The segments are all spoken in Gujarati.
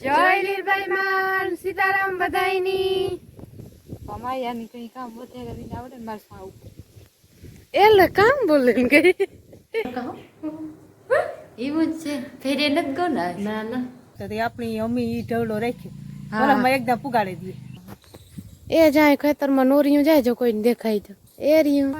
જય લીલભાઈ માન સીતારામ બધાયની. અમાયાની કઈ કામ વધારે કરીને આવડે માર સાવ એટલે કામ બોલે ને કઈ એવું જ છે. ફેરે નથી કહો ને ના. ના તો આપણી અમ્મી ઈ ઢવલો રાખ્યો. વરસમાં એકદમ પુગાડી દઈએ એ જાય ખેતરમાં નોરિયું જાય જો કોઈને દેખાય તો. એ રહ્યું.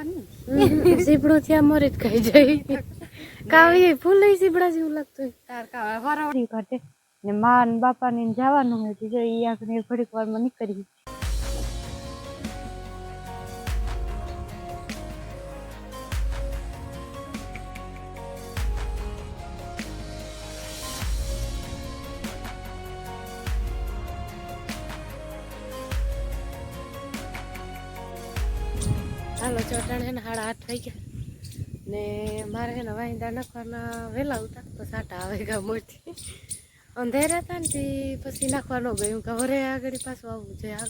સીપડું ત્યાં મોરે જ ખાઈ જાય. કાવી ફૂલ સીપડા જેવું લાગતું તાર કાવા વરાવડી કાઢે ને મા ને બાપાને જવાનું હોય તો જો ઈ આપણે ઘડીક વારમાં નીકળી હાલો ચોટાણે ને સાડા આઠ થઈ ગયા. ને મારે એને વાંદા નાખવાના વહેલા ઉતા તો સાટા આવે ગા મોટી અંધેરા હતા ને પછી નાખવા ન ગયું કે વરે આગળ પાછું આવવું છે આ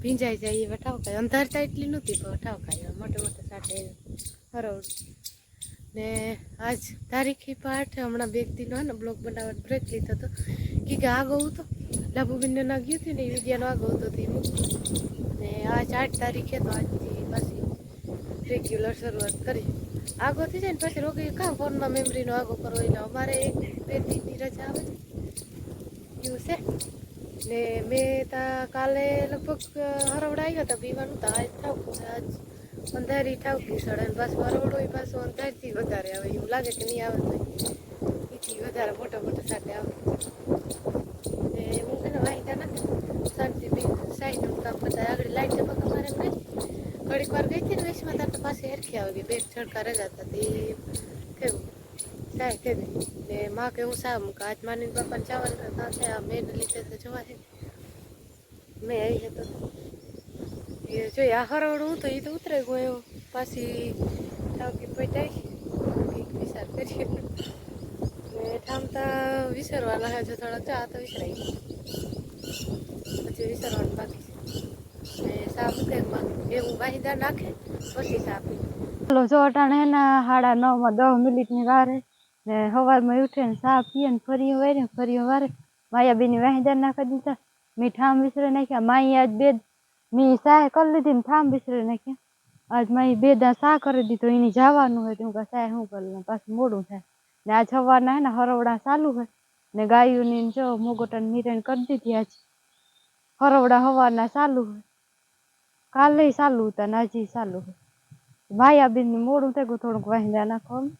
ભીંજાઈ જાય એ ઠાવકાય અંધારતા એટલી નહોતી પણ ઠાવકાય મોટે મોટે સાથે હરવડ ને આજ તારીખી પાઠ હમણાં બે દિનો ને બ્લોગ બનાવવાનો બ્રેક લીધો હતો કે કે આગો હતો લાભુબીનને ના ગયું હતું ને એ વિદ્યાનો આગો હતો તે ને આજ આઠ તારીખે તો આજથી પાછી રેગ્યુલર શરૂઆત કરી આગો થઈ જાય ને પછી રોગી કાં ફોનમાં મેમરીનો આગો કરો એટલે અમારે એક બે દિનની રજા આવે એવું છે ને મેં તા કાલે લગભગ હરવડા આવ્યા હતા પીવાનું તો આજ ઠાવકું છે, આજ અંધારી ઠાવકી સડે ને પાછું હરવડો એ પાછું અંધારથી વધારે આવે, એવું લાગે કે નહીં આવે તો એથી વધારે મોટા મોટા સાથે આવે. ને હું છે ને વાહિતા નથી શાંતિથી સાઈડનું કામ બધા આગળ લાઈટ ચપક અમારે ઘડીક વાર ગઈ હતી ને વેશમાં તાર પાસે હેરખી આવી ગઈ, બે છડકા રજા હતા તે. કેવું થાય કે ને. માં કે હું સામ કે આજ માની બાપાને જવાનું સાથે આ મેન લીધે તો જવા છે. મેં આવી હતો એ જો આ હરવડું તો એ તો ઉતરે ગયો એવો. પાછી ટાવકી પટાઈ વિચાર કરીએ. ને ઠામતા વિસરવાના હે જો થોડા ચા તો વિસરાઈ પછી વિસરવાનું બાકી ને સાપ ઉકેલમાં એવું વાહિદા નાખે પછી સાપ ચાલો જો અટાણે સાડા નવમાં દસ મિનિટની વારે ને સવારમાં ઉઠીને ચા પીએ ફરી વારે ફરી વારે. માયાબીની વાહિદા નાખી દીધા. મેં ઠામ વિસરી નાખ્યા. માઈ આજ બે, મેં સાહે કરી લીધી ને ઠામ વિસરી નાખ્યા. આજ માઈ બે દા સા કરી દીધો. એની જવાનું હોય તો હું સાહ શું કરું? પાછું મોડું થાય. ને આજ સવારના હે ને હરવડા ચાલુ હોય. ને ગાયોની જો મોગોટાની નિરણ કરી દીધી આજ. હરવડા હવારના ચાલુ હોય. કાલે ચાલુ હતા ને આજે ચાલુ હોય. માયાબેન ને મોડું થઈ ગયું. થોડુંક વાહિંદા નાખવાનું.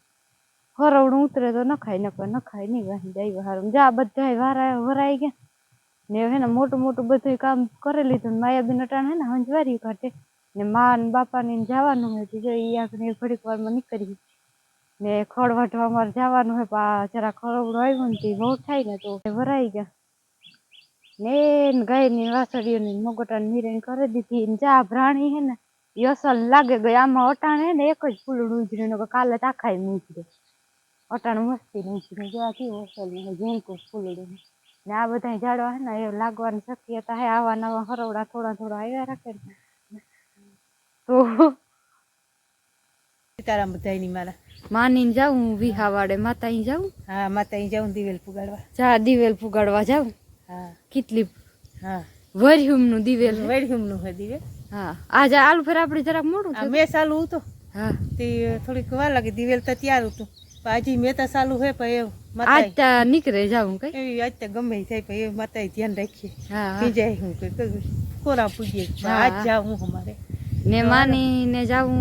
હરવડું ઉતરે તો નખાય નખાય નખાય નહીં, વાહી જાય હારું. જા બધા વારા, વરાઈ ગયા. ને હે ને મોટું મોટું બધું કામ કરી લીધું ને માયાબેન અટાણે હે ને હંજવારી કાઢે ને મા ને બાપાને જવાનું તો જો એ આપણે ઘડીક વારમાં નીકળી ને ખડ વાટવા અમારે જવાનું પણ આ જરા ખરવડું આવ્યું ને બહુ થાય ને તો વરાઈ ગયા. ને ગાયની વાસળીઓની મગોટાની નિરણ કરી દીધી. ને જા, ભ્રાણી હે ને, યસલ લાગે ગઈ. આમાં અટાણે ને એક જ ફૂલડું ઉજરે ને કાલે તાખાય મૂજરે અટાણે મસ્તી મૂજરે જો આ કેવું ને ઝીણકું ફૂલડું ને. આ બધા ઝાડવા હે ને એ લાગવાની શક્યતા હે આવા નવા હરવડા થોડા થોડા આવ્યા રાખે તો સીતારામ બધાયની મારા. માની જાઉં વિહાવાડે. માતા જાઉં? હા માતા જાઉં દિવેલ પુગાડવા. જા દિવેલ ફુગાડવા જાઉં? હા. કેટલી હા. વરહ્યુમનું દિવેલ વરહ્યુમનું હે દિવેલ. હા. આજે આલુ ફેર આપણે જરાક મોડું મેં ચાલુ હતું. હા. તે થોડીક વાર લાગે દિવેલ તો ત્યાર હતું. હજી મેં તો ચાલુ હે પણ એવું આજ તા નીકળે જાઉં કઈ. એવી આજ તા ગમે થાય પણ એ માતા ધ્યાન રાખીએ. ભીંજાય હું. કે કે કોરા પૂજીએ આજ. જાઉં અમારે. ને માની ને જાઉં.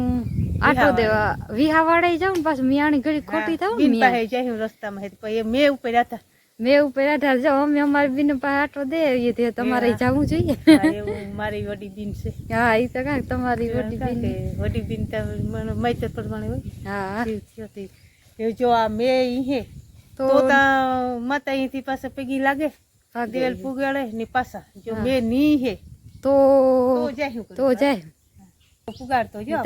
આટો દેવા વિહાવાડે જાઉં ને પાછું મિયાણી ઘડી ખોટી થાવ પાસે જાય રસ્તામાં હે એ મેં ઉપર હતા. મેં ઉપર આધાર જાઉં અમે અમારી બીન પાસે આટો દે એ તે તમારે જાવું જવું જોઈએ. એવું મારી વડી બીન છે. હા એ તો કાંઈક તમારી વડી બીન. વડી બીન તો મને મૈતર પ્રમાણે હોય. હા જીવ. એ જો આ મેં હે તો તો તા માતા અહીંથી પાછા પગી લાગે. દિવેલ પુગાડે ને પાછા જો. મેં ની હે તો તો જાય. તો જાય. પુગાડતો જો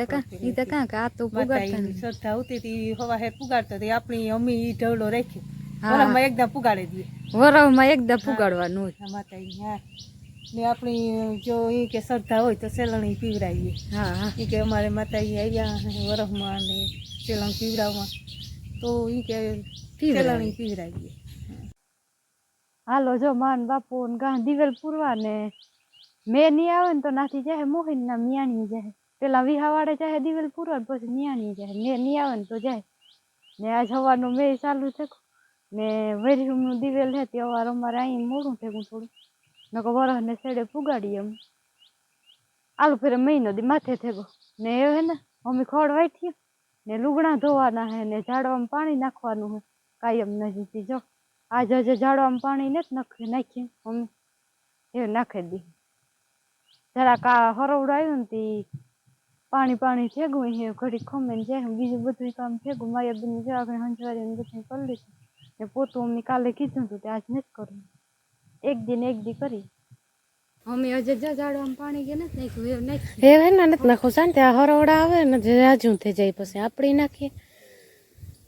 ઈ તો કાં તો આ તો પુગાડતા શ્રદ્ધા હોતી હતી હવા હે પુગાડતો હતી આપણી અમી ઈ ઢવલો રાખ્યો. હા. વરસમાં એકદમ પુગાડી દઈએ વરવમાં એકદમ પુગાડવાનું હોય. માતા હા. ને આપણી જો ઈ કે શ્રદ્ધા હોય તો સેલણી પીવડાવીએ. હા હા. કે અમારે માતા અહીંયા વરસમાં ને સેલણ પીવડાવવા. તો એ કે પીવડાવીએ. પીવડાવીએ. હાલો જો માન બાપુ ને ગાં દિવેલ પૂરવા ને મેં નહીં આવે ને તો નાથી જાય મોહિન ના મિયાણી જાય પેલા વિહાવાડે જાય દિવેલ પૂરવા પછી મિયાણી જાય મેં નહીં આવે ને તો જાય ને આજ સવારનું મેં ચાલુ છે ને વેરીનું દિવેલ હે તે અવાર અમારે અહીં મોડું થયું થોડું. નકો વરસ ને છેડે પુગાડી એમ. આલુ ફેરે મહિનો દી માથે થેગો. ને એ હે ને અમે ખડ વાઈઠી ને લુગડા ધોવાના હે ને ઝાડવામાં પાણી નાખવાનું હે. કાયમ નથી જો. આજે આજે ઝાડવામાં પાણી નથી નાખી નાખી મમ્મી એ નાખી દી. જરાક આ હરવડું આવ્યું ને તી પાણી પાણી ભેગું હે ઘડી ખમે જાય જાય બીજું બધું કામ ફેગું મારી બેન જો આગળ હંજવારી બધું કરી લીધું. ને પોતું અમને કાલે કીધું હતું તે આજ નથી કરવું એક દિન એક દી કરી. અમે હજે જા ઝાડવામાં પાણી કે નથી નાખ્યું એવું હે નથી નાખું શાંતિ આ હરોડા આવે ને જાજું થઈ જાય પછી આપણી નાખીએ.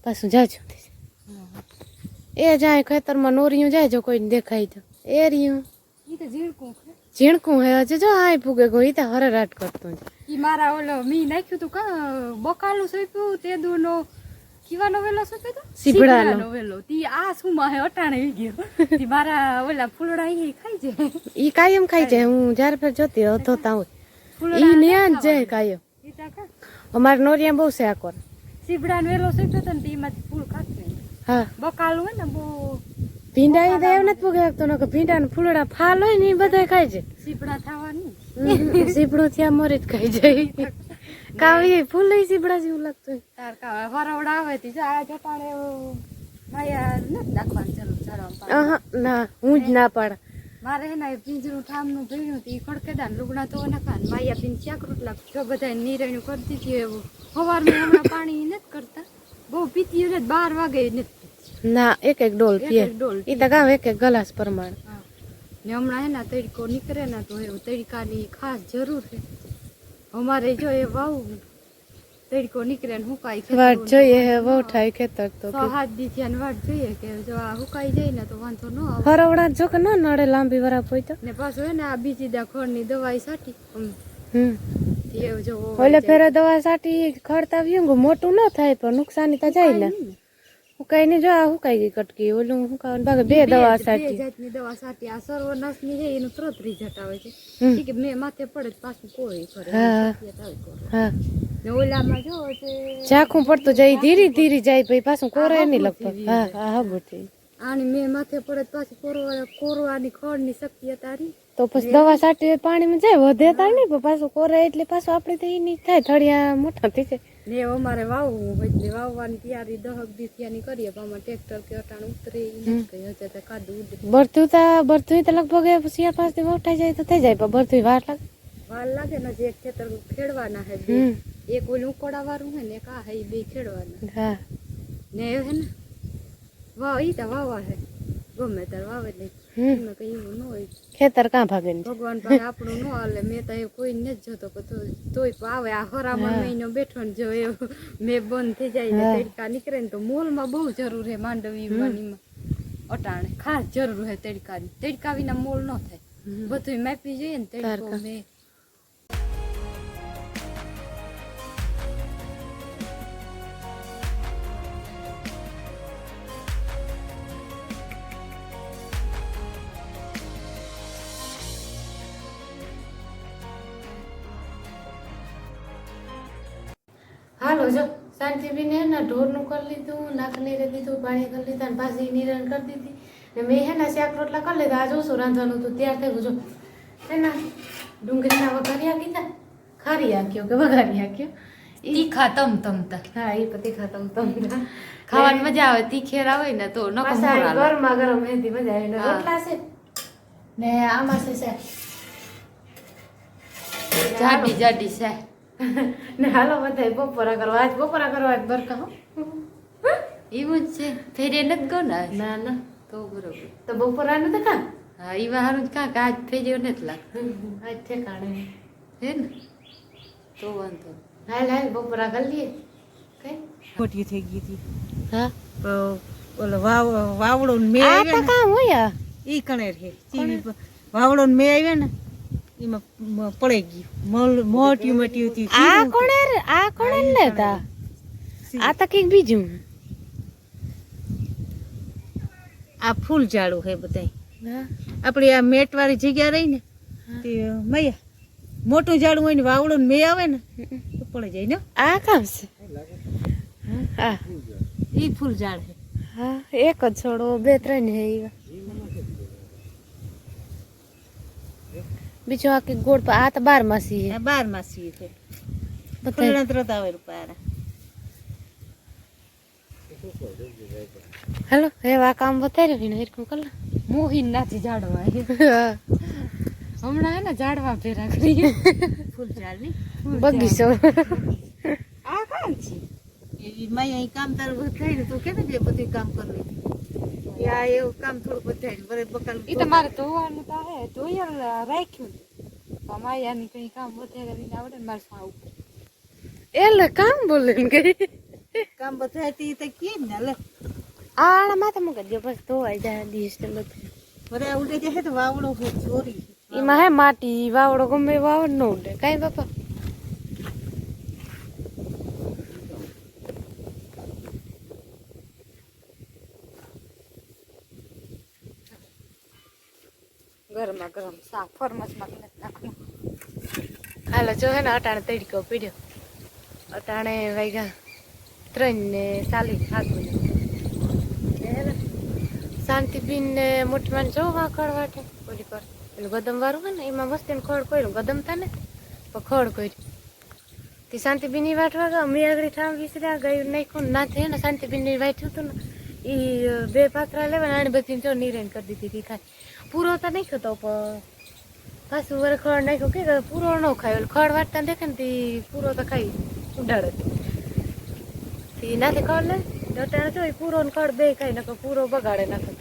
પાછું જાજું થઈ જાય. એ જાય ખેતરમાં નોરિયું જાય જો કોઈને દેખાય તો. એ રહ્યું. ઝીણકું હે હજી જો હાય ફૂગે ગો ઈ તો હરેરાટ કરતું છે ઈ મારા ઓલો મી નાખ્યું તું કા બકાલું સોંપ્યું તે દુનો કીવાનો વેલો શું તો સીભડાનો. વેલો તી આ શું માં અટાણે વી ગયો. તી મારા ઓલા ફૂલડા ઈ ખાઈ જાય. ઈ કાયમ ખાઈ જાય. હું જ્યારે ફેર જોતી હતો તા હોય. ઈ ન્યા જ જાય કાયમ. તા અમારે નોરિયા બહુ છે આકોર સીભડાનો વેલો શું તો ને તી એમાંથી ફૂલ ખાતે હા. બકાલું હોય ને બહુ ભીંડા ઈ દેવ નથી પૂગે શકતો નકર ભીંડા ને ફૂલડા ફાલ હોય ને ઈ બધા ખાઈ જાય. સીપડા થવાની. સીપડું ત્યાં મરી જ ખાઈ જાય. કાવી ફૂલ ઈ સીપડા જેવું લાગતું. તાર કા વરવડા આવે તી. જા આ જટાણે માયા ન નાખવાનું ચાલુ અહં, ના હું જ ના પાડ. મારે હે પિંજરું ઠામનું ભર્યું તી ખડકેદા ને લુગડા તો નાખા માયા પીને ચાક રોટલા જો બધા નીરણ્યું કરી દીધી એવું. સવારમાં હમણાં પાણી નથી કરતા. બહુ પીતી ને બાર વાગે નથી ના એક એક ડોલ એક પીએ. ઈ તો ગામ એક એક ગ્લાસ પ્રમાણે. ને હમણાં એના તડકો નીકળે ના તો એવું તડકાની ખાસ જરૂર છે. અમારે જો એ વાવ તડકો નીકળે ને હુકાઈ ખેતર વાટ જોઈએ હે વાવ થાય ખેતર તો છ હાથ દી થયા વાટ જોઈએ કે જો આ હુકાઈ જાય ને તો વાંધો ન આવે. હરવડા જો કે ન નડે લાંબી વરા હોય તો. ને પાછું હે ને આ બીજી દા ખોળની દવાઈ સાટી. હમ. ઓલે ફેરે દવા સાટી ખડતા વ્યું મોટું ન થાય પણ નુકસાની તો જાય ને. હુકાઈ ને જો આ હુકાઈ ગઈ કટકી ઓલું હુકાવાનું બાકી બે દવા બે જાતની દવા સાટી આ સર્વનાશની છે એનું તરત રિઝલ્ટ આવે છે. કે મેં માથે પડે પાછું કોઈ કરે હા. ને ઓલામાં જો ઝાખું પડતું જાય ધીરે ધીરે જાય પછી પાછું કોરાય નહીં લગભગ. હા હા હા બુટી આની મેં માથે પડે પાછું કોરવા કોરવાની ખડની શક્તિ તારી તો પછી દવા સાટી પાણીમાં જાય વધે તાર નહીં પાછું કોરાય એટલે પાછું આપણે તો એ નહીં થાય થળિયા મોટા થઈ જાય. ને અમારે વાવવું હોય એટલે વાવવાની તૈયારી દહક દી ત્યાંની કરીએ પણ અમારે ટ્રેક્ટર કે અટાણ ઉતરે કઈ. હજે તો કાદુ ઉડે. ભરતું તો ભરતું તો લગભગ શિયાળ પાંચથી મોટા જાય તો થઈ જાય પણ ભરતું વાર લાગે. વાર લાગે ને જે એક ખેતર ખેડવાના હે બે. એક ઓલું ઉકોડા વાળું હે ને એક આ હે બે ખેડવાના. હા. ને એ હે ને વાવ ઈ તો વાવા હે. ગમે તાર વાવે નહીં ન ખેતર કાં ભાગે ભગવાન ભાઈ આપણું ન હાલે. મેં તો કોઈ નથી જોતો તોય આવે આ હરામણ મહિનો બેઠો ને જો એવું મેં બંધ થઈ જાય ને તડકા નીકળે ને તો મોલમાં બહુ જરૂર હે માંડવી માનીમાં અટાણે. ખાસ જરૂર હે તડકાની. તડકા વિના મોલ ન થાય. બધું માપી જોઈએ ને તડકો મેં જો શાંતિબીને હે ને ઢોરનું કરી લીધું નાક નીરે દીધું પાણી કરી લીધા અને પાછી નિરણ કરી દીધી. ને મેં હે ને શાક રોટલા કરી લીધા આ જોશું રાંધવાનું હતું ત્યાર થઈ ગયું. જો હે ડુંગળીના વઘારિયા કીધા ખારી આખ્યો કે વઘારી આખ્યો? ઈ તીખા તમ તમતા હા એ પતિ ખાતમ તમ ખાવાની મજા આવે તીખેર આવે ને તો નકો. ગરમા ગરમ હેતી મજા આવે. ને રોટલા છે? ને આમાં છે જાડી જાડી છે ને હાલો બધા બપોરા કરવા. આજ બપોરા કરવા આજ બરકા હો. એવું જ છે? ફેરે નથી ગયો ને ના ના. તો બરોબર. તો બપોરા નથી કા? હા ઈ હારું જ કાંક. આજ ફેર્યો નથી લાગતો. આજ ઠેકાણે. હે ને? તો વાંધો નહીં. હાલ હાલ બપોરા કરી લઈએ. કઈ ખોટી થઈ ગઈ હતી. હા? તો ઓલો વાવ વાવડો ને મેં આવ્યા ને. કામ હોય? ઈ છે વાવડો ને મેં આવ્યા ને. એમાં પડી ગયું. મોટી મોટી હતી. આ કોણે આ કોણે લેતા આ તો કંઈક બીજું. આ ફૂલ ઝાડું હે બધા આપણે આપણી આ મેટવાળી જગ્યા રહી ને તે મૈયા. મોટું ઝાડું હોય ને વાવડું ને મેં આવે ને તો પડી જાય ને આ કામ છે? હા. એ ફૂલ ઝાડ છે હા એક જ છોડો બે ત્રણ હે એવા બીજું કે ગોળ પર આ તો બાર માસી હે આ બાર માસી છે. બધા ફૂલણા તરત આવે રૂપારા. હેલો હવે આ કામ બતાવી રહ્યું એરકમ કલ મોહીન નાથી ઝાડવા હમણાં હે ને ઝાડવા ભેરા કરી ફૂલ ઝાડ બગીચો. આ કામ છે? એ માય અહીં કામ તારું થાય ને તું કે ને કે બધું કામ કરી લીધું એ આ એવું કામ થોડું બધાય બરે બકાલ ઈ તો મારે ધોવાનું તો હે ધોઈ રાખ્યું. અમાયાની કઈ કામ વધારે કરીને આવડે ને મારે સાવ એટલે કામ બોલે ને ગઈ કામ બધાય તી તો કે ને લે. આણા માથે મૂકી દો બસ ધોવાઈ જાય દીશ ને બધું. બરે ઉડે જાય તો વાવડો ચોરી. એમાં હે માટી વાવડો ગમે વાવડ ન ઉડે. કાંઈ બાપા? ગરમા ગરમ શાક. ફરમસમાં નથી નાખવાનું. હાલો જો હે ને અટાણે તડકો પીડ્યો. અટાણે વાગ્યા ત્રણ ને ચાલી સાત શાંતિબીન ને મોટી માને જો વાંકડ વાટે. ઓલી પર પેલું ગદમ વાળું હોય ને એમાં મસ્તી ને ખડ કર્યું ગદમ તા ને પણ ખડ કર્યું તે શાંતિબીનની વાટવા ગયા મેં આગળ ઠામ વિસર્યા ગયું નાખ્યું ના નાથે ને શાંતિબીનની વાટ્યું હતું ને એ બે પાત્રા લેવા આને બધી જો નિરેન કરી દીધી હતી પૂરો તો નહીં ખતો પણ પાછું વરે ખડ નાખ્યો કે પૂરો ન ખાય. ખડ વાટતા દેખે ને તે પૂરો તો ખાઈ ઉડાડે. તે નાથી ખડ લે ડટાણે તો પૂરો ને ખડ બે ખાઈ નાખો પૂરો બગાડે નાખો.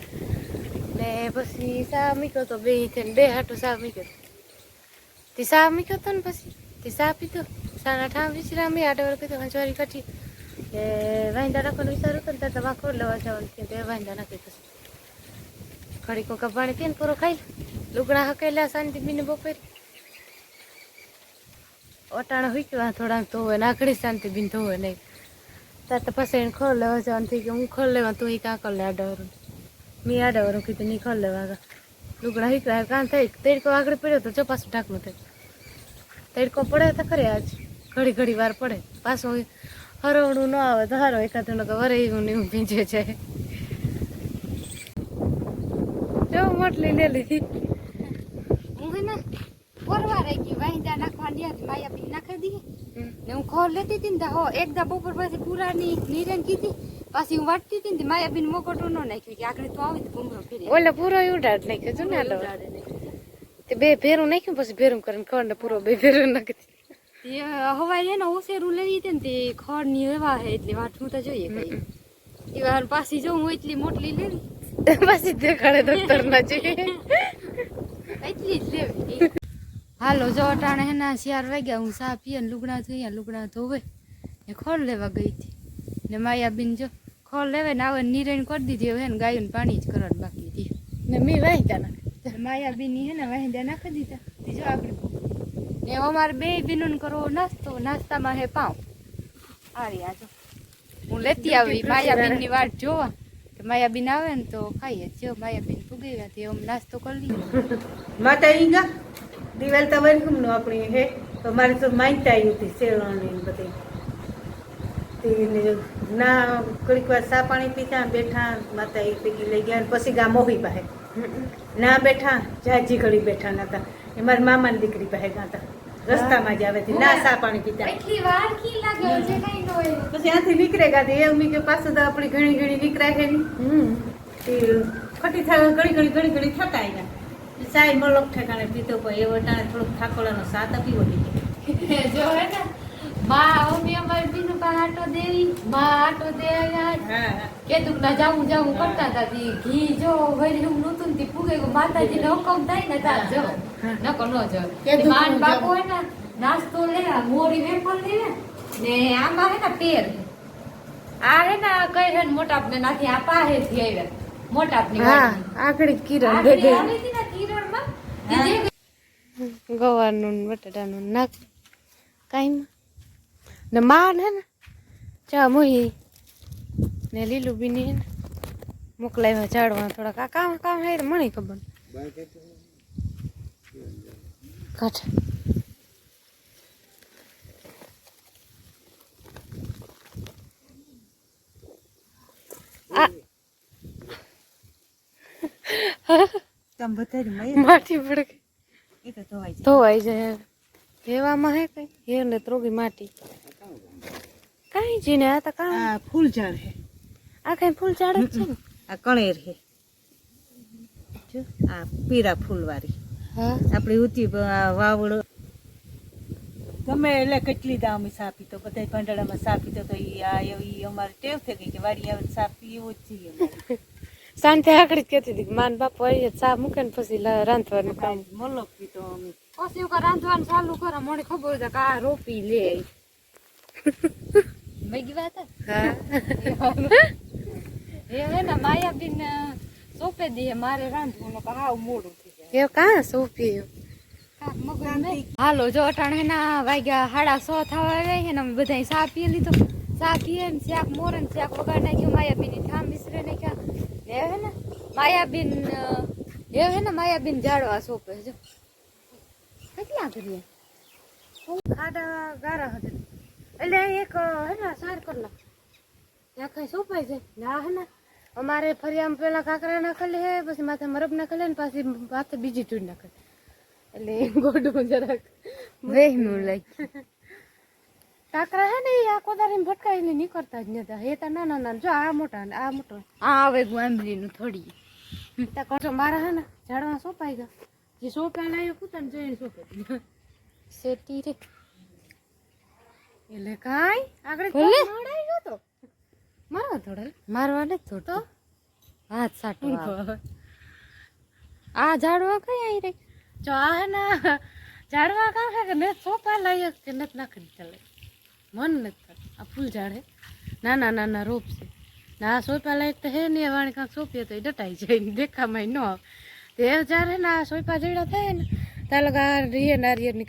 ને પછી સા મૂક્યો તો બે થઈને બે હાટું સા મૂક્યો તે સા મૂક્યો તો ને પછી, તે સા પીધો. સાના ઠામ વિચરા મેં આટે વળે કીધું હંચવારી કાઢી. એ વાંદા નાખવાનું વિચારું તો ને ત્યાં તો વાંખો લેવા જવાનું તે વાંદા નાખી પછી. ઘડી કોકા પાણી પીને પૂરો ખાઈ. લુગડા હકેલા શાંતિ બીને બપોરે. ઓટાણા હોય કે થોડાક ધોવે, નાખડી શાંતિ બીન ધોવે નહીં. તાર તો પાસે એને ખોલ લેવા જવાનું થઈ કે હું ખોલ લેવા, તું એ કાં કર લે આડાવરું મેં આડાવરું કીધું, નહીં ખોલ લેવા લુગડા હિકડા કાં થઈ તેડકો આગળ પડ્યો તો જો પાછું ઢાંકણું થઈ તડકો પડે તો ખરે આજ. ઘડી ઘડી વાર પડે. પાછું હરવણું ન આવે તો હારો એકાદ વરે એવું ને એવું ભીંજે છે જો મોટલી લે લીધી હું ને પરવા રહી ગઈ. વાંદા નાખવાની હતી માયા બી નાખી દીધી. ને હું ખોર લેતી હતી ને હો એકદા બપોર પછી પુરાની નીરેન કીધી. પાછી હું વાટતી હતી ને માયા બીન મોકોટો ન નાખ્યું કે આગળ તો આવી ભૂમરો ફેરી ઓલે પૂરો ઉડાડ નાખ્યો છો ને આલો? તે બે ભેરું નાખ્યું પછી ભેરું કરીને ખોર ને પૂરો બે ભેરું નાખી હવાઈ ને ઓસેરું લઈ હતી ને તે ખડની એવા હે એટલે વાટવું તો જોઈએ કઈ. એ વાર પાછી જો હું એટલી મોટલી લેવી. પછી દેખાડે ડોક્ટર ના જોઈએ એટલી જ લેવી હાલો જો અટાણે એના શિયાર વાગ્યા હું સા પીએ ને લુગડા ધોયા લુગડા ધોવે ને ખોળ લેવા ગઈ હતી. ને માયાબીન જો ખોળ લેવે ને આવે નિરણ કરી દીધી હવે ને ગાયું પાણી જ કરવાનું બાકી હતી ને મેં વાંચ્યા નાખે માયાબીન હે ને વાહિંદા નાખી દીધા. બીજો જો આગળ ને અમારે બે બીનું કરવો નાસ્તો નાસ્તામાં હે પાઉં. આવી આજો હું લેતી આવી માયાબીનની વાટ જોવા. માયાબીન આવે ને તો ખાઈએ. જો માયાબીન પૂગી ગયા તે અમે નાસ્તો કરી લઈએ માતા ઈંગા દિવાલ તો વેલકમનું આપણી હે. તો મારે તો માનતા આવી હતી શેરવાની ને બધી. તે ના ઘડીક વાર સા પાણી પીતા બેઠા માતા એ ભેગી લઈ ગયા પછી ગા મોહી પાસે. ના બેઠા જાજી ઘડી બેઠા નતા. એ મારા મામાની દીકરી પાસે ગાતા. રસ્તામાં જ આવે ના સા પાણી પીતા. એટલી વાર કી લાગે છે કઈ નો હોય. પછી ત્યાંથી નીકળે ગાતી એમ કે પાછું તો આપણી ઘણી ઘણી નીકળાય છે હમ. ખટી થાય ઘણી ઘણી ઘણી ઘણી થતા આવ્યા સાઈ મલક ઠેકાણે પીતો પણ એવો ટાણે થોડોક થાકોડાનો સાત આપી નીકળે જો હે ને માં મમ્મી અમારે બીનું પા આટો દેવી માં આટો દે આવ્યા કેતું ના જાવું જાવું કરતા હતા તી. ઘી જો હું નતું તી પૂગે માતાજી ને હુકમ થાય ને તાર જો નકો નો જો. માન બાપુ હે ને નાસ્તો લેવા મોરી વેફર લેવા ને આમાં હે ને પેર. આ હે ને કઈ હે ને મોટા ને નાથી આ પાહે થી આવ્યા મોટા ની હા કિરણ આવી હતી ને જે ગવારનું ને બટાટાનું નાખ. કાંઈ ને માન હે ને ચા મોહી ને લીલું બીની મોકલાવ્યા ઝાડવા થોડાક આ કામ કામ હે મણી ખબર કાઢ તમે માટી પડકે એ તો ધોવાઈ જાય ધોવાઈ જાય એવામાં હે કઈ હે ને ત્રોગી માટી જી ને આ તો કા આ ફૂલ ઝાડ હે આ કઈ ફૂલ ઝાડ જ છે ને? આ કણેર હે જો. આ પીરા ફૂલવાળી હા. આપણી ઉતી વાવળો ગમે એટલે કેટલી દામી સાપી તો બધા ભંડાળામાં સાપી તો ઈ આ એવી અમારે ટેવ થઈ ગઈ કે વાડી આવે સાપી એવો જ છીએ સાંજે આકડી જ કહેતી હતી માન બાપુ આવી ચા મૂકે ને પછી રાંધવાનું કામ. મોલો પીતો અમે. પછી રાંધવાનું ચાલુ કરો મને ખબર છે કે આ રોપી લે. મેગી વાત? હે? એ હે ને માયાબીન સોંપે દે મારે રાંધવાનું કે હાવ મોડું થઈ જાય. કાં સોંપી. હાલો જો અટાણે ના વાગ્યા સાડા સો થવા આવ્યા છે ને અમે બધા ચા પી લીધો. ચા પીએ ને શાક મોરે ને શાક વગાડ નાખ્યું માયાબીનની ઠામ મિશ્રે નાખ્યા. હે ને માયાબીન એ હે ને માયાબીન જાડવા સોંપે જો કેટલા કરીએ ખાડા ગારા હતા એટલે એક હે ને સાર કર નાખ ત્યાં કઈ સોંપાઈ જાય. ના હે ને અમારે ફરિયામાં પેલા કાંકરા નાખેલી હે પછી માથે મરબ નાખેલે ને પાછી માથે બીજી ચૂડ નાખે એટલે ગોડું જરાક વેહનું લાગી કાંકરા હે ને એ આ કોદારી ભટકાઈને નીકળતા જ નતા. એ તો નાના નાના જો આ મોટા ને આ મોટો. આ આવે ગુઆંબલીનું થોડી. ત્યાં કરશો મારા હે ને ઝાડવા સોંપાઈ ગયા. જે સોંપ્યા કૂતા ને જોઈને સોંપે. શેટી રે. એટલે કાંઈ? આગળ ભલે. મોડાઈ ગયો તો. મારવા થોડા મારવા ને તો? થોડો હાથ સાટો આ ઝાડવા કઈ આવી રહી? જો આ હે ના ઝાડવા કામ હે કે ને સોપા લાયક કે નથી નાખી ચાલે. મન નથી આ ફૂલ ઝાડે નાના નાના રોપ છે. ના સોફા લઈ લાયક તો હે ને વાણી કાંક સોંપીએ તો ડટાઈ જાય ને દેખામાં ન આવે. તે એ ના સોફા ને જેવડા થાય ને આ રીએ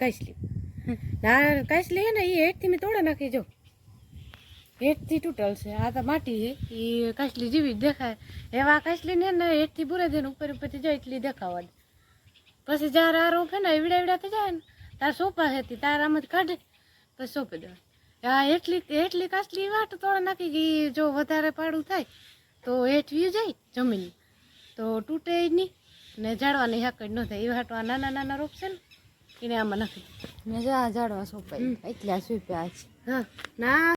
કાચલી ને આ કાચલી લઈએ ને એ હેઠથી મેં તોડે નાખી, જો. હેઠથી તૂટલ છે, આ તો માટી છે. એ કાચલી જેવી દેખાય. એવા કાચલી ને હેઠથી બુરે દે ઉપર ઉપરથી જાય એટલી દેખાવા પછી જ્યારે આ હે ને એવડા એવડા થઈ જાય ને, તાર સોપા હતી તાર આમ જ કાઢે, પછી સોંપી દે. હા એટલી એટલી કાચલી વાટ તોડે નાખી ગઈ જો વધારે પાડું થાય, તો હેઠ વ્યુ જાય જમીન. તો તૂટે નહીં, ને જાળવાની હાકડ ન થાય. એ વાટવા નાના નાના રોપ છે ને એને આમાં નાખી. મેજા મેં જો આ ઝાડવા સોંપાઈ. એટલે સુપ્યા છે. હા. ના.